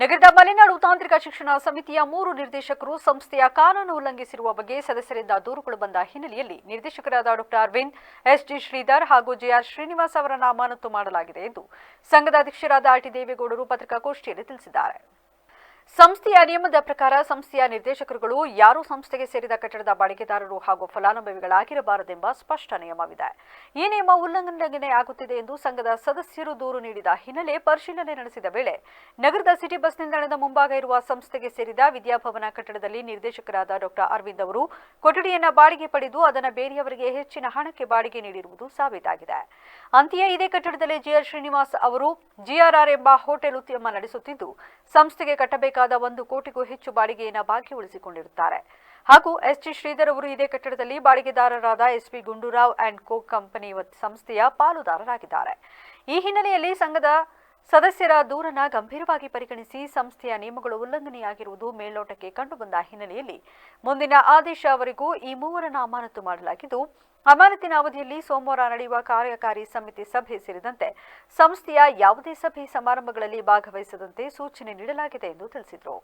ನಗರದ ಮಲೆನಾಡು ತಾಂತ್ರಿಕ ಶಿಕ್ಷಣ ಸಮಿತಿಯ ಮೂರು ನಿರ್ದೇಶಕರು ಸಂಸ್ಥೆಯ ಕಾನೂನು ಉಲ್ಲಂಘಿಸಿರುವ ಬಗ್ಗೆ ಸದಸ್ಯರಿಂದ ದೂರುಗಳು ಬಂದ ಹಿನ್ನೆಲೆಯಲ್ಲಿ ನಿರ್ದೇಶಕರಾದ ಡಾಕ್ಟರ್ ಅರವಿಂದ್, ಎಸ್ಜಿ ಶ್ರೀಧರ್ ಹಾಗೂ ಜೆಆರ್ ಶ್ರೀನಿವಾಸ್ ಅವರನ್ನು ಅಮಾನತು ಮಾಡಲಾಗಿದೆ ಎಂದು ಸಂಘದ ಅಧ್ಯಕ್ಷರಾದ ಆರ್ಟಿ ದೇವೇಗೌಡರು ಪತ್ರಿಕಾಗೋಷ್ಠಿಯಲ್ಲಿ ತಿಳಿಸಿದ್ದಾರೆ. ಸಂಸ್ಥೆಯ ನಿಯಮದ ಪ್ರಕಾರ ಸಂಸ್ಥೆಯ ನಿರ್ದೇಶಕರುಗಳು ಯಾರೂ ಸಂಸ್ಥೆಗೆ ಸೇರಿದ ಕಟ್ಟಡದ ಬಾಡಿಗೆದಾರರು ಹಾಗೂ ಫಲಾನುಭವಿಗಳಾಗಿರಬಾರದೆಂಬ ಸ್ಪಷ್ಟ ನಿಯಮವಿದೆ. ಈ ನಿಯಮ ಉಲ್ಲಂಘನೆ ಆಗುತ್ತಿದೆ ಎಂದು ಸಂಘದ ಸದಸ್ಯರು ದೂರು ನೀಡಿದ ಹಿನ್ನೆಲೆ ಪರಿಶೀಲನೆ ನಡೆಸಿದ ವೇಳೆ ನಗರದ ಸಿಟಿ ಬಸ್ ನಿಲ್ದಾಣದ ಮುಂಭಾಗ ಇರುವ ಸಂಸ್ಥೆಗೆ ಸೇರಿದ ವಿದ್ಯಾಭವನ ಕಟ್ಟಡದಲ್ಲಿ ನಿರ್ದೇಶಕರಾದ ಡಾಕ್ಟರ್ ಅರವಿಂದ್ ಅವರು ಕೊಠಡಿಯನ್ನ ಬಾಡಿಗೆ ಪಡೆದು ಅದನ್ನು ಬೇರೆಯವರಿಗೆ ಹೆಚ್ಚಿನ ಹಣಕ್ಕೆ ಬಾಡಿಗೆ ನೀಡಿರುವುದು ಸಾಬೀತಾಗಿದೆ. ಅಂತೆಯೇ ಇದೇ ಕಟ್ಟಡದಲ್ಲಿ ಜಿಆರ್ ಶ್ರೀನಿವಾಸ್ ಅವರು ಜಿಆರ್ಆರ್ ಎಂಬ ಹೋಟೆಲ್ ಉದ್ಯಮ ನಡೆಸುತ್ತಿದ್ದು, ಸಂಸ್ಥೆಗೆ ಕಟ್ಟಬೇಕಾದ ಒಂದು ಕೋಟಿಗೂ ಹೆಚ್ಚು ಬಾಡಿಗೆಯನ್ನು ಬಾಕಿ ಉಳಿಸಿಕೊಂಡಿರುತ್ತಾರೆ ಹಾಗೂ ಎಸ್ ಟಿ ಶ್ರೀಧರ್ ಅವರು ಇದೇ ಕಟ್ಟಡದಲ್ಲಿ ಬಾಡಿಗೆದಾರರಾದ SP Gundurao and co company ಸಂಸ್ಥೆಯ ಪಾಲುದಾರರಾಗಿದ್ದಾರೆ. ಈ ಹಿನ್ನೆಲೆಯಲ್ಲಿ ಸಂಘದ ಸದಸ್ಯರ ದೂರನ ಗಂಭೀರವಾಗಿ ಪರಿಗಣಿಸಿ ಸಂಸ್ಥೆಯ ನಿಯಮಗಳು ಉಲ್ಲಂಘನೆಯಾಗಿರುವುದು ಮೇಲ್ನೋಟಕ್ಕೆ ಕಂಡುಬಂದ ಹಿನ್ನೆಲೆಯಲ್ಲಿ ಮುಂದಿನ ಆದೇಶವರೆಗೂ ಈ ಮೂವರನ್ನು ಅಮಾನತು ಮಾಡಲಾಗಿದ್ದು ಅಮಾನತಿನ ಅವಧಿಯಲ್ಲಿ ಸೋಮವಾರ ನಡೆಯುವ ಕಾರ್ಯಕಾರಿ ಸಮಿತಿ ಸಭೆ ಸೇರಿದಂತೆ ಸಂಸ್ಥೆಯ ಯಾವುದೇ ಸಭೆ ಸಮಾರಂಭಗಳಲ್ಲಿ ಭಾಗವಹಿಸದಂತೆ ಸೂಚನೆ ನೀಡಲಾಗಿದೆ ಎಂದು ತಿಳಿಸಿದರು.